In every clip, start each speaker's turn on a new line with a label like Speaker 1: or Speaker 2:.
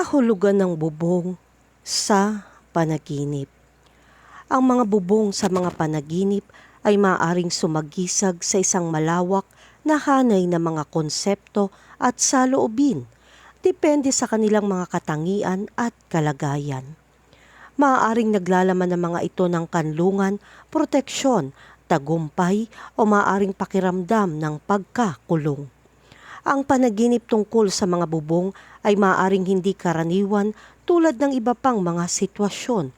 Speaker 1: Kahulugan ng bubong sa panaginip. Ang mga bubong sa mga panaginip ay maaaring sumagisag sa isang malawak na hanay na mga konsepto at saloobin, depende sa kanilang mga katangian at kalagayan. Maaaring naglalaman ng mga ito ng kanlungan, proteksyon, tagumpay o maaaring pakiramdam ng pagkakulong. Ang panaginip tungkol sa mga bubong ay maaaring hindi karaniwan tulad ng iba pang mga sitwasyon.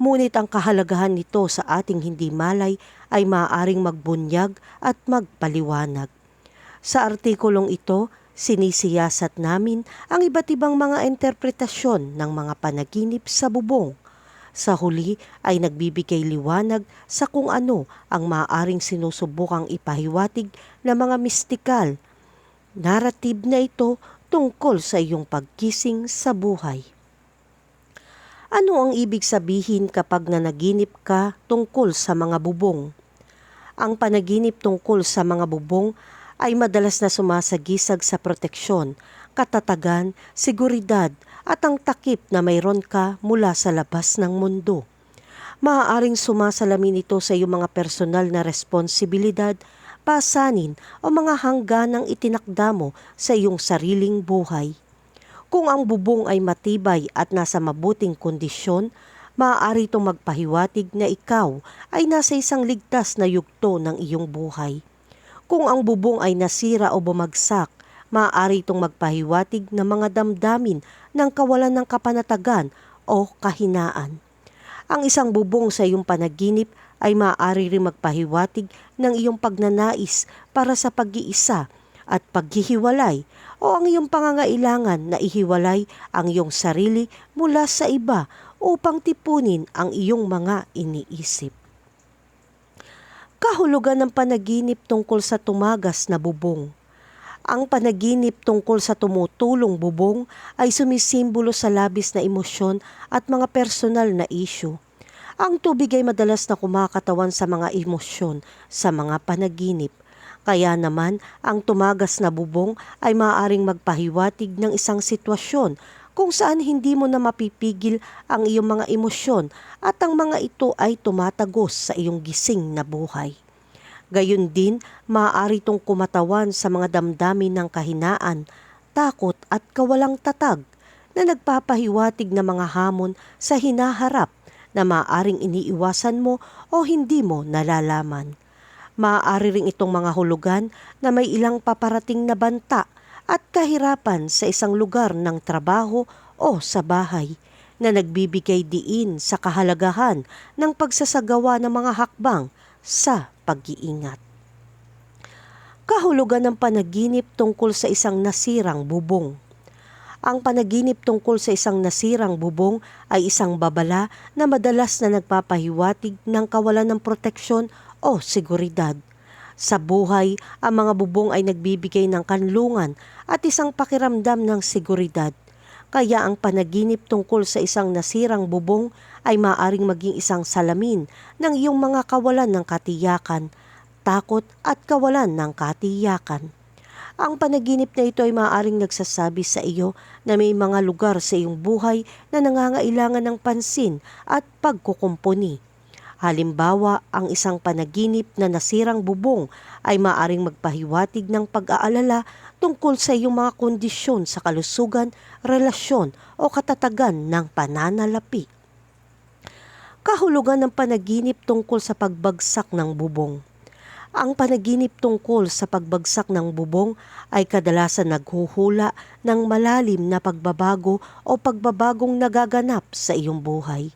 Speaker 1: Ngunit ang kahalagahan nito sa ating hindi malay ay maaaring magbunyag at magpaliwanag. Sa artikulong ito, sinisiyasat namin ang iba't ibang mga interpretasyon ng mga panaginip sa bubong. Sa huli ay nagbibigay liwanag sa kung ano ang maaaring sinusubukang ipahiwatig ng mga mistikal. Narrative na ito tungkol sa iyong pagkising sa buhay. Ano ang ibig sabihin kapag nanaginip ka tungkol sa mga bubong? Ang panaginip tungkol sa mga bubong ay madalas na sumasagisag sa proteksyon, katatagan, seguridad at ang takip na mayroon ka mula sa labas ng mundo. Maaaring sumasalamin ito sa iyong mga personal na responsibilidad, pasanin o mga hangganang itinakda mo sa iyong sariling buhay. Kung ang bubong ay matibay at nasa mabuting kondisyon, maaari itong magpahiwatig na ikaw ay nasa isang ligtas na yugto ng iyong buhay. Kung ang bubong ay nasira o bumagsak, maaari itong magpahiwatig ng mga damdamin ng kawalan ng kapanatagan o kahinaan. Ang isang bubong sa iyong panaginip ay maaari rin magpahiwatig ng iyong pagnanais para sa pag-iisa at paghihiwalay o ang iyong pangangailangan na ihiwalay ang iyong sarili mula sa iba upang tipunin ang iyong mga iniisip. Kahulugan ng panaginip tungkol sa tumagas na bubong. Ang panaginip tungkol sa tumutulong bubong ay sumisimbolo sa labis na emosyon at mga personal na issue. Ang tubig ay madalas na kumakatawan sa mga emosyon sa mga panaginip. Kaya naman, ang tumagas na bubong ay maaaring magpahiwatig ng isang sitwasyon kung saan hindi mo na mapipigil ang iyong mga emosyon at ang mga ito ay tumatagos sa iyong gising na buhay. Gayun din, maaari itong kumatawan sa mga damdamin ng kahinaan, takot at kawalang tatag na nagpapahiwatig ng mga hamon sa hinaharap na maaaring iniiwasan mo o hindi mo nalalaman. Maaari rin itong mga hulugan na may ilang paparating na banta at kahirapan sa isang lugar ng trabaho o sa bahay na nagbibigay diin sa kahalagahan ng pagsasagawa ng mga hakbang sa pag-iingat. Kahulugan ng panaginip tungkol sa isang nasirang bubong. Ang panaginip tungkol sa isang nasirang bubong ay isang babala na madalas na nagpapahiwatig ng kawalan ng proteksyon o seguridad. Sa buhay, ang mga bubong ay nagbibigay ng kanlungan at isang pakiramdam ng seguridad. Kaya ang panaginip tungkol sa isang nasirang bubong ay maaring maging isang salamin ng iyong mga kawalan ng katiyakan, takot at kawalan ng katiyakan. Ang panaginip na ito ay maaaring nagsasabi sa iyo na may mga lugar sa iyong buhay na nangangailangan ng pansin at pagkukumpuni. Halimbawa, ang isang panaginip na nasirang bubong ay maaring magpahiwatig ng pag-aalala tungkol sa iyong mga kondisyon sa kalusugan, relasyon o katatagan ng pananalapi. Kahulugan ng panaginip tungkol sa pagbagsak ng bubong. Ang panaginip tungkol sa pagbagsak ng bubong ay kadalasan naghuhula ng malalim na pagbabago o pagbabagong nagaganap sa iyong buhay.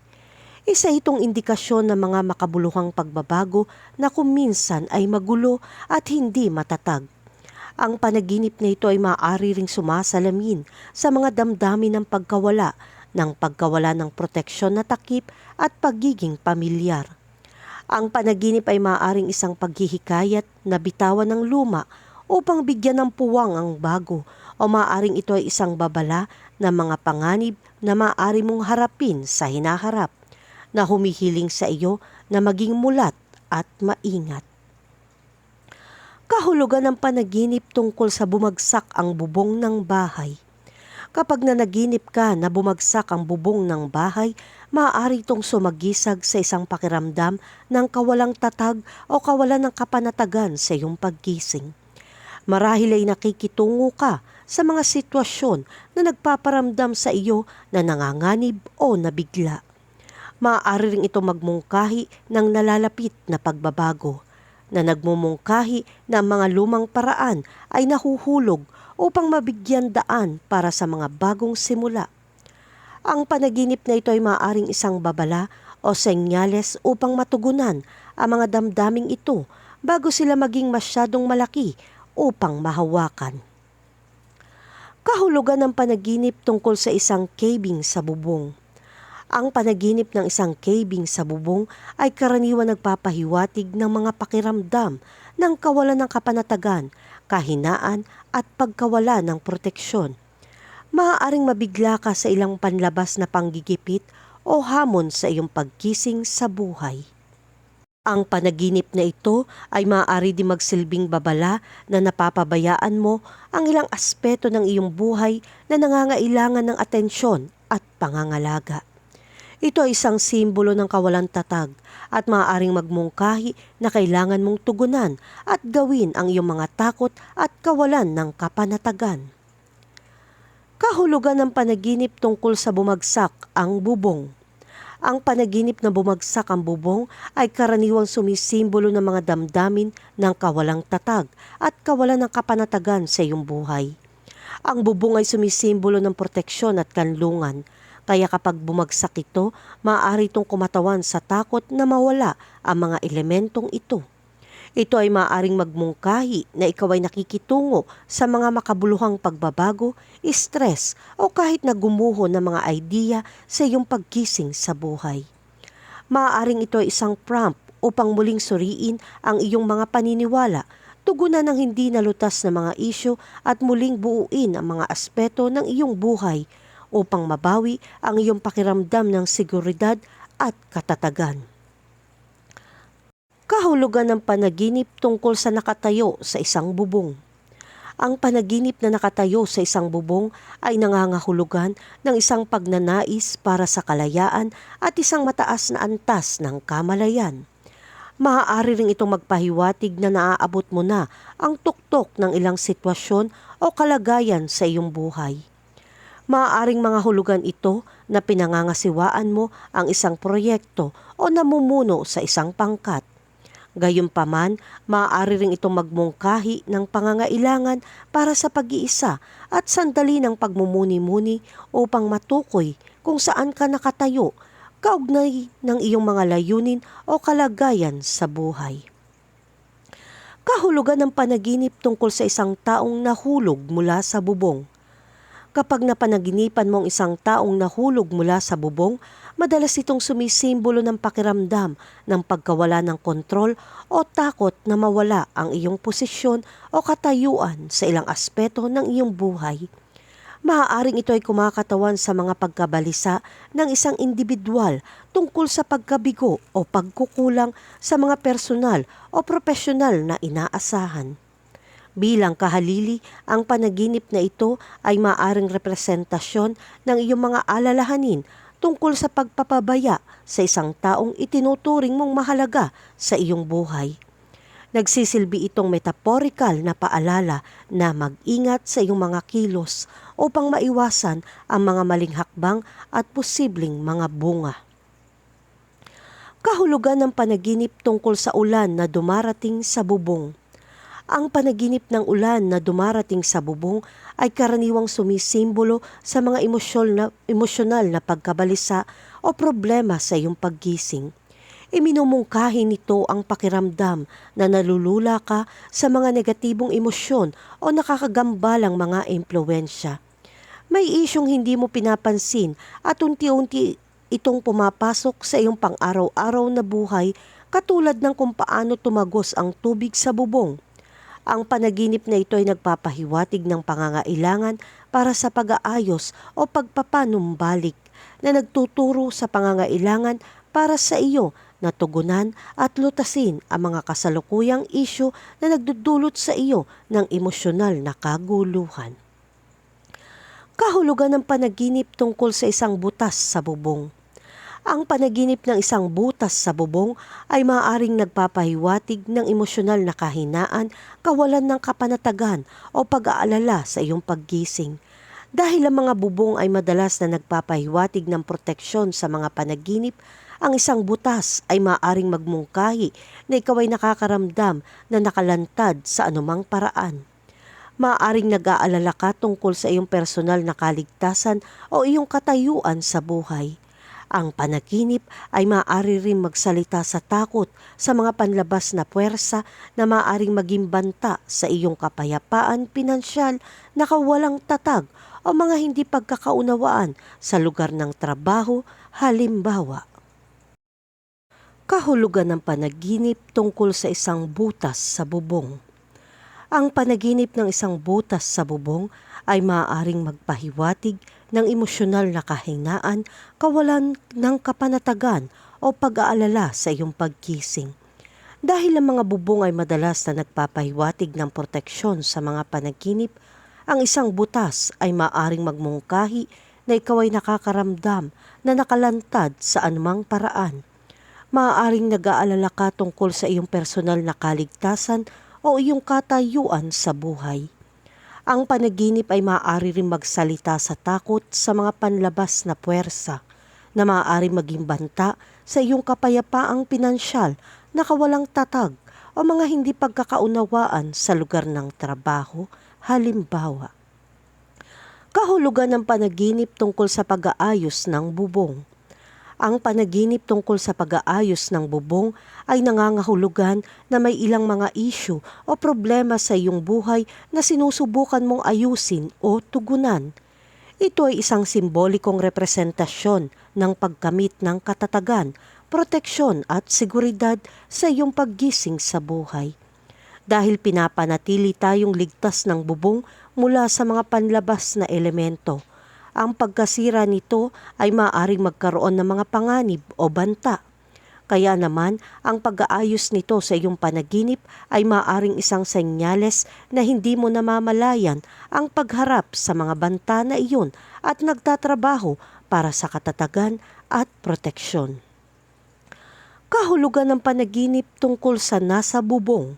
Speaker 1: Isa itong indikasyon ng mga makabuluhang pagbabago na kuminsan ay magulo at hindi matatag. Ang panaginip na ito ay maaari ring sumasalamin sa mga damdamin ng pagkawala, ng pagkawala ng proteksyon na takip at pagiging pamilyar. Ang panaginip ay maaaring isang paghihikayat na bitawan ng luma upang bigyan ng puwang ang bago o maaaring ito ay isang babala na mga panganib na maaari mong harapin sa hinaharap na humihiling sa iyo na maging mulat at maingat kahulugan ng panaginip tungkol sa bumagsak ang bubong ng bahay. Kapag nanaginip ka na bumagsak ang bubong ng bahay, maaari itong sumagisag sa isang pakiramdam ng kawalang tatag o kawalan ng kapanatagan sa iyong paggising. Marahil ay nakikitungo ka sa mga sitwasyon na nagpaparamdam sa iyo na nanganganib o nabigla. Maaari rin ito magmungkahi ng nalalapit na pagbabago na nagmumungkahi na ang mga lumang paraan ay nahuhulog upang mabigyan daan para sa mga bagong simula. Ang panaginip na ito ay maaaring isang babala o senyales upang matugunan ang mga damdaming ito bago sila maging masyadong malaki upang mahawakan. Kahulugan ng panaginip tungkol sa isang caving sa bubong. Ang panaginip ng isang caving sa bubong ay karaniwan nagpapahiwatig ng mga pakiramdam ng kawalan ng kapanatagan, kahinaan at pagkawala ng proteksyon. Maaaring mabigla ka sa ilang panlabas na panggigipit o hamon sa iyong pagkising sa buhay. Ang panaginip na ito ay maaari di magsilbing babala na napapabayaan mo ang ilang aspeto ng iyong buhay na nangangailangan ng atensyon at pangangalaga. Ito ay isang simbolo ng kawalan tatag at maaaring magmungkahi na kailangan mong tugunan at gawin ang iyong mga takot at kawalan ng kapanatagan. Kahulugan ng panaginip tungkol sa bumagsak ang bubong. Ang panaginip na bumagsak ang bubong ay karaniwang sumisimbolo ng mga damdamin ng kawalang tatag at kawalan ng kapanatagan sa iyong buhay. Ang bubong ay sumisimbolo ng proteksyon at kanlungan, kaya kapag bumagsak ito, maaari itong kumatawan sa takot na mawala ang mga elementong ito. Ito ay maaaring magmungkahi na ikaw ay nakikitungo sa mga makabuluhang pagbabago, stress o kahit na gumuho ng mga idea sa iyong pagkising sa buhay. Maaaring ito ay isang prompt upang muling suriin ang iyong mga paniniwala, tugunan ng hindi nalutas na mga isyo at muling buuin ang mga aspeto ng iyong buhay upang mabawi ang iyong pakiramdam ng seguridad at katatagan kahulugan ng panaginip tungkol sa nakatayo sa isang bubong. Ang panaginip na nakatayo sa isang bubong ay nangangahulugan ng isang pagnanais para sa kalayaan at isang mataas na antas ng kamalayan. Maaari ring itong magpahiwatig na naaabot mo na ang tuktok ng ilang sitwasyon o kalagayan sa iyong buhay. Maaaring mga hulugan ito na pinangangasiwaan mo ang isang proyekto o namumuno sa isang pangkat. Gayunpaman, maaari ring itong magmungkahi ng pangangailangan para sa pag-iisa at sandali ng pagmumuni-muni upang matukoy kung saan ka nakatayo, kaugnay ng iyong mga layunin o kalagayan sa buhay. Kahulugan ng panaginip tungkol sa isang taong nahulog mula sa bubong. Kapag napanaginipan mong isang taong nahulog mula sa bubong, madalas itong sumisimbolo ng pakiramdam ng pagkawala ng kontrol o takot na mawala ang iyong posisyon o katayuan sa ilang aspeto ng iyong buhay. Maaaring ito ay kumakatawan sa mga pagkabalisa ng isang individual tungkol sa pagkabigo o pagkukulang sa mga personal o profesional na inaasahan. Bilang kahalili, ang panaginip na ito ay maaring representasyon ng iyong mga alalahanin tungkol sa pagpapabaya sa isang taong itinuturing mong mahalaga sa iyong buhay. Nagsisilbi itong metaphorical na paalala na mag-ingat sa iyong mga kilos upang maiwasan ang mga maling hakbang at posibleng mga bunga. Kahulugan ng panaginip tungkol sa ulan na dumarating sa bubong. Ang panaginip ng ulan na dumarating sa bubong ay karaniwang sumisimbolo sa mga emosyonal na, emosyonal na pagkabalisa o problema sa iyong paggising. Iminumungkahi nito ang pakiramdam na nalulula ka sa mga negatibong emosyon o nakakagambalang mga impluensya. May isyong hindi mo pinapansin at unti-unti itong pumapasok sa iyong pang-araw-araw na buhay katulad ng kung paano tumagos ang tubig sa bubong ang panaginip na ito ay nagpapahiwatig ng pangangailangan para sa pag-aayos o pagpapanumbalik na nagtuturo sa pangangailangan para sa iyo na tugunan at lutasin ang mga kasalukuyang isyo na nagdudulot sa iyo ng emosyonal na kaguluhan. Kahulugan ng panaginip tungkol sa isang butas sa bubong. Ang panaginip ng isang butas sa bubong ay maaaring nagpapahiwatig ng emosyonal na kahinaan, kawalan ng kapanatagan o pag-aalala sa iyong paggising. Dahil ang mga bubong ay madalas na nagpapahiwatig ng proteksyon sa mga panaginip, ang isang butas ay maaaring magmungkahi na ikaw ay nakakaramdam na nakalantad sa anumang paraan maaaring nag-aalala ka tungkol sa iyong personal na kaligtasan o iyong katayuan sa buhay. Ang panaginip ay maaari rin magsalita sa takot sa mga panlabas na puwersa na maaaring maging banta sa iyong kapayapaan pinansyal na kawalang tatag o mga hindi pagkakaunawaan sa lugar ng trabaho, halimbawa. Kahulugan ng panaginip tungkol sa isang butas sa bubong. Ang panaginip ng isang butas sa bubong ay maaaring magpahiwatig ng emosyonal na kahinaan, kawalan ng kapanatagan o pag-aalala sa iyong pagkising. Dahil ang mga bubong ay madalas na nagpapahiwatig ng proteksyon sa mga panaginip, ang isang butas ay maaaring magmungkahi na ikaw ay nakakaramdam na nakalantad sa anumang paraan. Maaaring nag-aalala ka tungkol sa iyong personal na kaligtasan o iyong katayuan sa buhay. Ang panaginip ay maaari rin magsalita sa takot sa mga panlabas na puwersa na maaari maging banta sa iyong kapayapaang pinansyal na kawalang tatag o mga hindi pagkakaunawaan sa lugar ng trabaho, halimbawa. Kahulugan ng panaginip tungkol sa pag-aayos ng bubong. Ang panaginip tungkol sa pag-aayos ng bubong ay nangangahulugan na may ilang mga issue o problema sa iyong buhay na sinusubukan mong ayusin o tugunan. Ito ay isang simbolikong representasyon ng pagkamit ng katatagan, proteksyon at seguridad sa iyong paggising sa buhay. Dahil pinapanatili tayong ligtas ng bubong mula sa mga panlabas na elemento – ang pagkasira nito ay maaaring magkaroon ng mga panganib o banta. Kaya naman, ang pag-aayos nito sa iyong panaginip ay maaaring isang senyales na hindi mo namamalayan ang pagharap sa mga banta na iyon at nagtatrabaho para sa katatagan at proteksyon. Kahulugan ng panaginip tungkol sa nasa bubong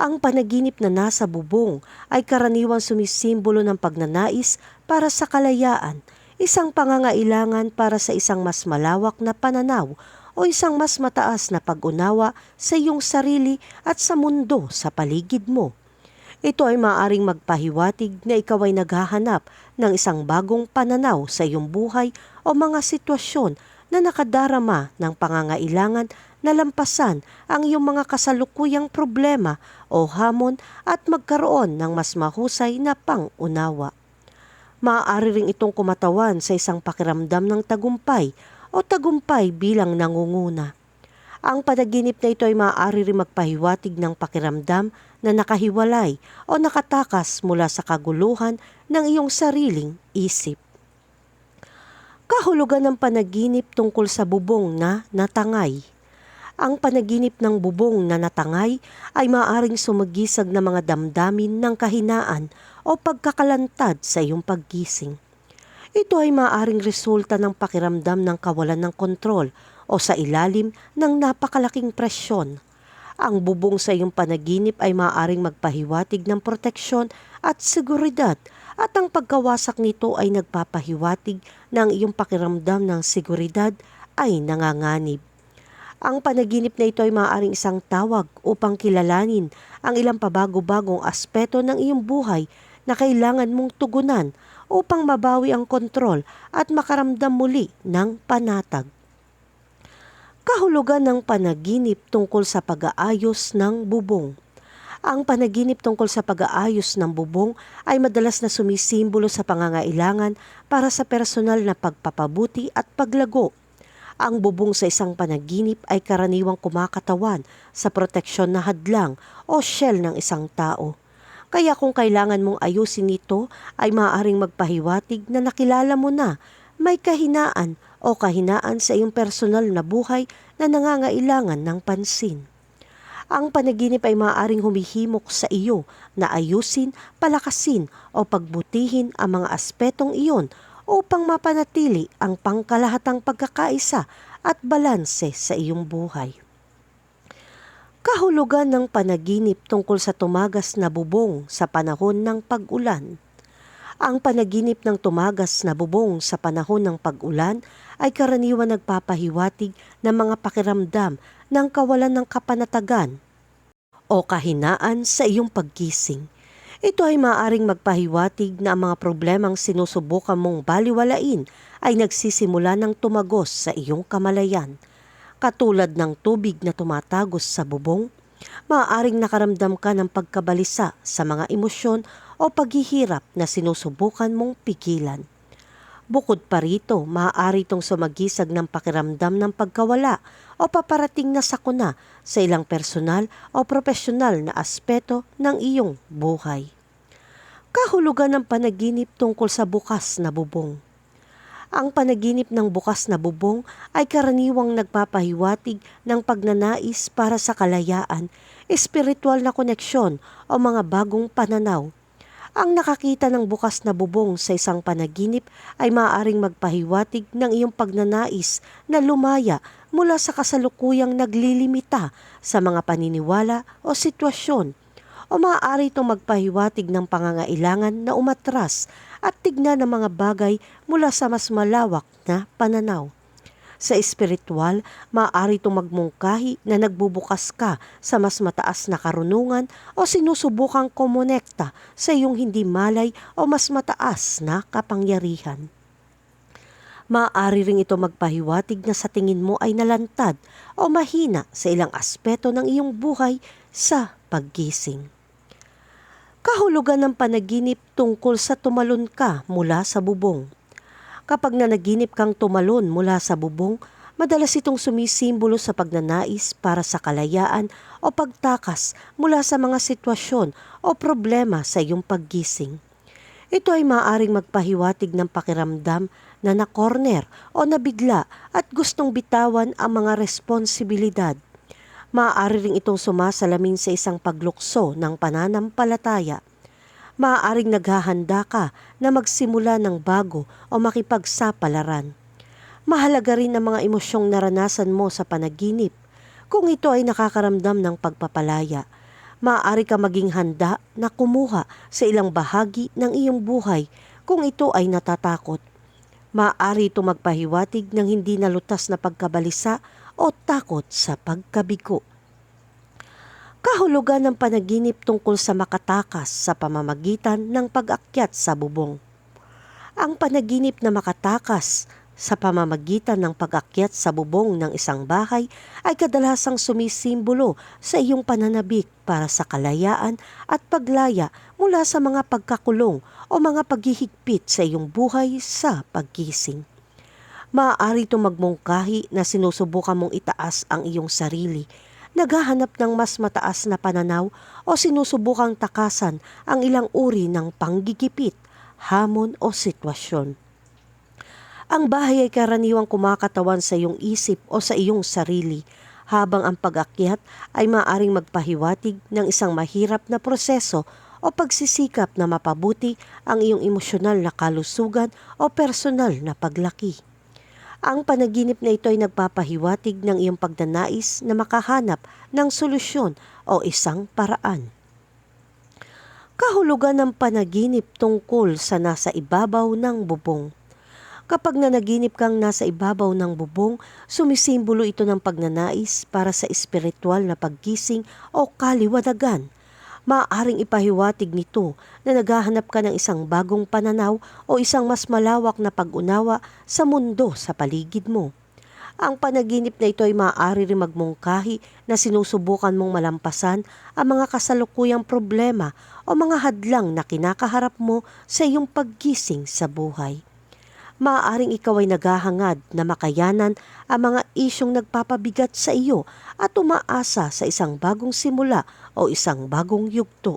Speaker 1: ang panaginip na nasa bubong ay karaniwang sumisimbolo ng pagnanais para sa kalayaan, isang pangangailangan para sa isang mas malawak na pananaw o isang mas mataas na pag-unawa sa iyong sarili at sa mundo sa paligid mo. Ito ay maaring magpahiwatig na ikaw ay naghahanap ng isang bagong pananaw sa iyong buhay o mga sitwasyon na nakadarama ng pangangailangan na lampasan ang iyong mga kasalukuyang problema o hamon at magkaroon ng mas mahusay na pang-unawa. Maaari ring itong kumatawan sa isang pakiramdam ng tagumpay o tagumpay bilang nangunguna. Ang panaginip na ito ay maaari rin magpahiwatig ng pakiramdam na nakahiwalay o nakatakas mula sa kaguluhan ng iyong sariling isip. Kahulugan ng panaginip tungkol sa bubong na natangay ang panaginip ng bubong na natangay ay maaring sumagisag na mga damdamin ng kahinaan o pagkakalantad sa iyong paggising. Ito ay maaring resulta ng pakiramdam ng kawalan ng kontrol o sa ilalim ng napakalaking presyon. Ang bubong sa iyong panaginip ay maaring magpahiwatig ng proteksyon at seguridad at ang pagkawasak nito ay nagpapahiwatig ng iyong pakiramdam ng seguridad ay nanganganib. Ang panaginip na ito ay maaaring isang tawag upang kilalanin ang ilang pabago-bagong aspeto ng iyong buhay na kailangan mong tugunan upang mabawi ang kontrol at makaramdam muli ng panatag. Kahulugan ng panaginip tungkol sa pag-aayos ng bubong. Ang panaginip tungkol sa pag-aayos ng bubong ay madalas na sumisimbolo sa pangangailangan para sa personal na pagpapabuti at paglago ang bubong sa isang panaginip ay karaniwang kumakatawan sa proteksyon na hadlang o shell ng isang tao. Kaya kung kailangan mong ayusin ito ay maaaring magpahiwatig na nakilala mo na may kahinaan o kahinaan sa iyong personal na buhay na nangangailangan ng pansin. Ang panaginip ay maaaring humihimok sa iyo na ayusin, palakasin o pagbutihin ang mga aspetong iyon upang mapanatili ang pangkalahatang pagkakaisa at balanse sa iyong buhay. Kahulugan ng panaginip tungkol sa tumagas na bubong sa panahon ng pag-ulan. Ang panaginip ng tumagas na bubong sa panahon ng pag-ulan ay karaniwan nagpapahiwatig ng mga pakiramdam ng kawalan ng kapanatagan o kahinaan sa iyong paggising. Ito ay maaaring magpahiwatig na ang mga problemang sinusubukan mong baliwalain ay nagsisimula ng tumagos sa iyong kamalayan. Katulad ng tubig na tumatagos sa bubong, maaaring nakaramdam ka ng pagkabalisa sa mga emosyon o paghihirap na sinusubukan mong pigilan. Bukod pa rito, maaari itong sumagisag ng pakiramdam ng pagkawala o paparating na sakuna sa ilang personal o profesional na aspeto ng iyong buhay. Kahulugan ng panaginip tungkol sa bukas na bubong. Ang panaginip ng bukas na bubong ay karaniwang nagpapahiwatig ng pagnanais para sa kalayaan, espiritual na koneksyon o mga bagong pananaw. Ang nakakita ng bukas na bubong sa isang panaginip ay maaaring magpahiwatig ng iyong pagnanais na lumaya mula sa kasalukuyang naglilimita sa mga paniniwala o sitwasyon o maaari itong magpahiwatig ng pangangailangan na umatras at tignan ng mga bagay mula sa mas malawak na pananaw. Sa espiritual, maaari itong magmungkahi na nagbubukas ka sa mas mataas na karunungan o sinusubukang kumonekta sa iyong hindi malay o mas mataas na kapangyarihan. Maaari ring ito magpahiwatig na sa tingin mo ay nalantad o mahina sa ilang aspeto ng iyong buhay sa paggising. Kahulugan ng panaginip tungkol sa tumalon ka mula sa bubong. Kapag nanaginip kang tumalon mula sa bubong, madalas itong sumisimbolo sa pagnanais para sa kalayaan o pagtakas mula sa mga sitwasyon o problema sa iyong paggising. Ito ay maaaring magpahiwatig ng pakiramdam na na-corner o nabigla at gustong bitawan ang mga responsibilidad. Maaari ring itong sumasalamin sa isang paglukso ng pananampalataya maaaring naghahanda ka na magsimula ng bago o makipagsapalaran. Mahalaga rin ang mga emosyong naranasan mo sa panaginip. Kung ito ay nakakaramdam ng pagpapalaya, maaari ka maging handa na kumuha sa ilang bahagi ng iyong buhay kung ito ay natatakot. Maaari ito magpahiwatig ng hindi nalutas na pagkabalisa o takot sa pagkabigo kahulugan ng panaginip tungkol sa makatakas sa pamamagitan ng pag-akyat sa bubong. Ang panaginip na makatakas sa pamamagitan ng pag-akyat sa bubong ng isang bahay ay kadalasang sumisimbolo sa iyong pananabik para sa kalayaan at paglaya mula sa mga pagkakulong o mga paghihigpit sa iyong buhay sa pagkising. Maaari itong magmungkahi na sinusubukan mong itaas ang iyong sarili naghahanap ng mas mataas na pananaw o sinusubukang takasan ang ilang uri ng panggigipit, hamon o sitwasyon. Ang bahay ay karaniwang kumakatawan sa iyong isip o sa iyong sarili, habang ang pag-akyat ay maaring magpahiwatig ng isang mahirap na proseso o pagsisikap na mapabuti ang iyong emosyonal na kalusugan o personal na paglaki. Ang panaginip na ito ay nagpapahiwatig ng iyong pagdanais na makahanap ng solusyon o isang paraan. Kahulugan ng panaginip tungkol sa nasa ibabaw ng bubong. Kapag nanaginip kang nasa ibabaw ng bubong, sumisimbolo ito ng pagnanais para sa espiritual na paggising o kaliwanagan – maaaring ipahiwatig nito na naghahanap ka ng isang bagong pananaw o isang mas malawak na pag-unawa sa mundo sa paligid mo. Ang panaginip na ito ay maaari rin magmungkahi na sinusubukan mong malampasan ang mga kasalukuyang problema o mga hadlang na kinakaharap mo sa iyong paggising sa buhay maaaring ikaw ay naghahangad na makayanan ang mga isyong nagpapabigat sa iyo at umaasa sa isang bagong simula o isang bagong yugto.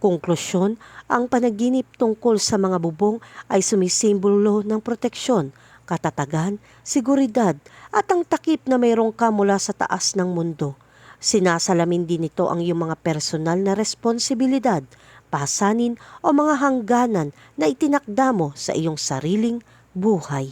Speaker 1: Konklusyon, ang panaginip tungkol sa mga bubong ay sumisimbolo ng proteksyon, katatagan, seguridad at ang takip na mayroong ka mula sa taas ng mundo. Sinasalamin din nito ang iyong mga personal na responsibilidad, pasanin o mga hangganan na itinakda mo sa iyong sariling buhay.